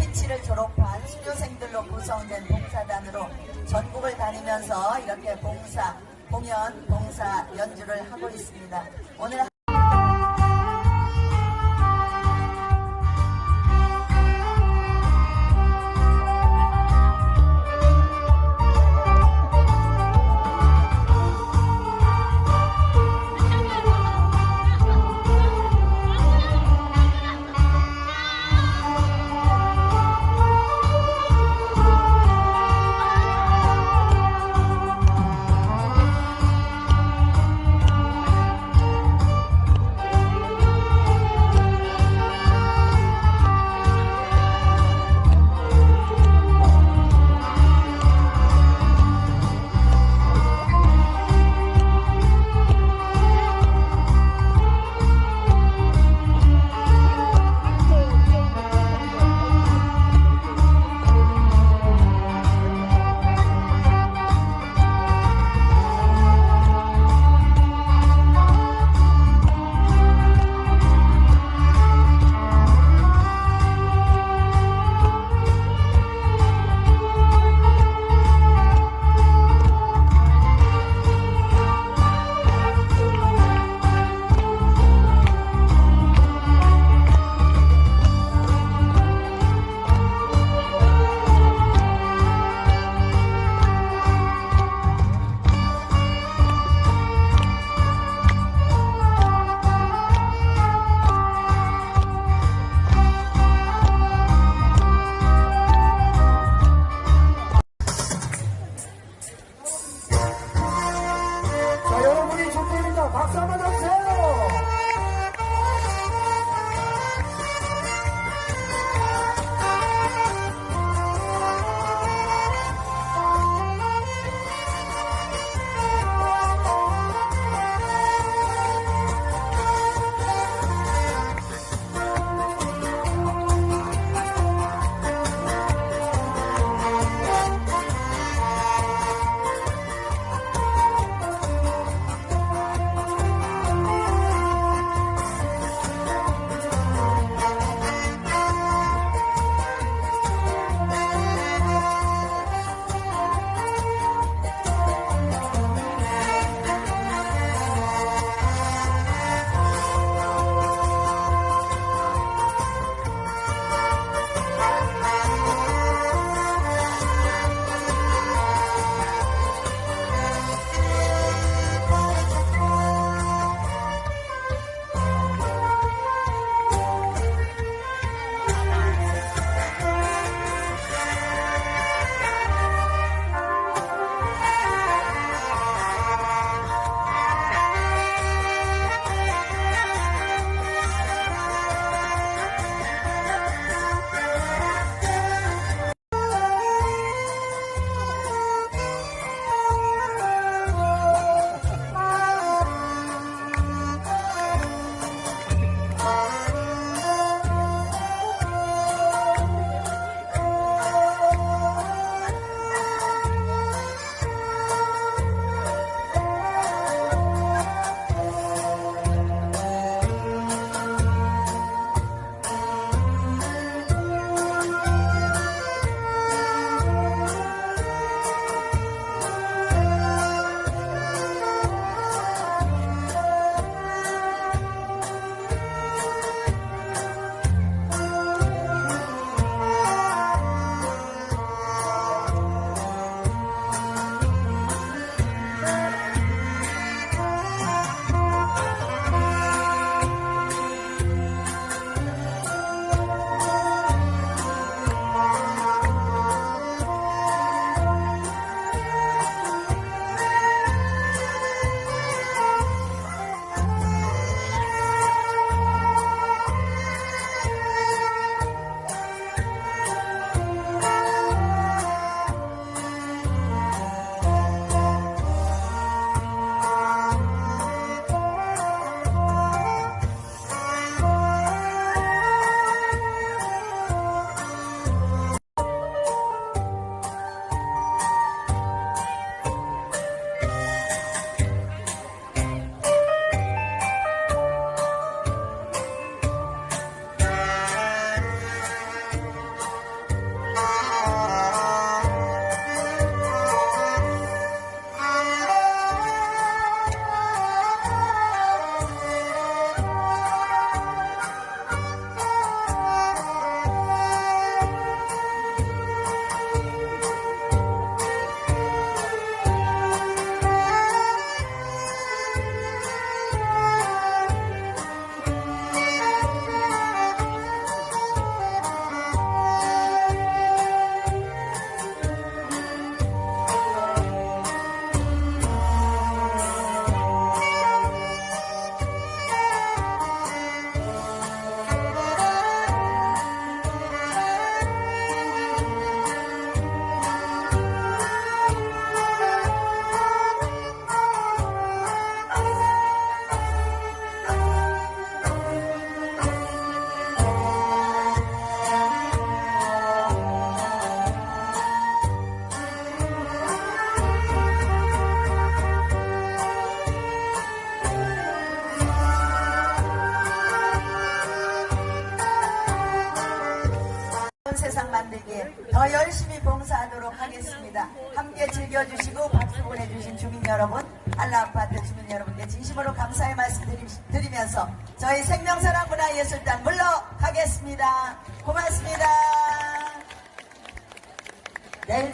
UP치를 졸업한 수료생들로 구성된 봉사단으로 전국을 다니면서 이렇게 봉사, 공연, 봉사 연주를 하고 있습니다. 오늘 Passava da 하겠습니다. 함께 즐겨주시고 박수 보내주신 주민 여러분, 한라아파트 주민 여러분께 진심으로 감사의 말씀 드리- 드리면서 저희 생명사랑 문화예술단 물러가겠습니다. 고맙습니다. 내일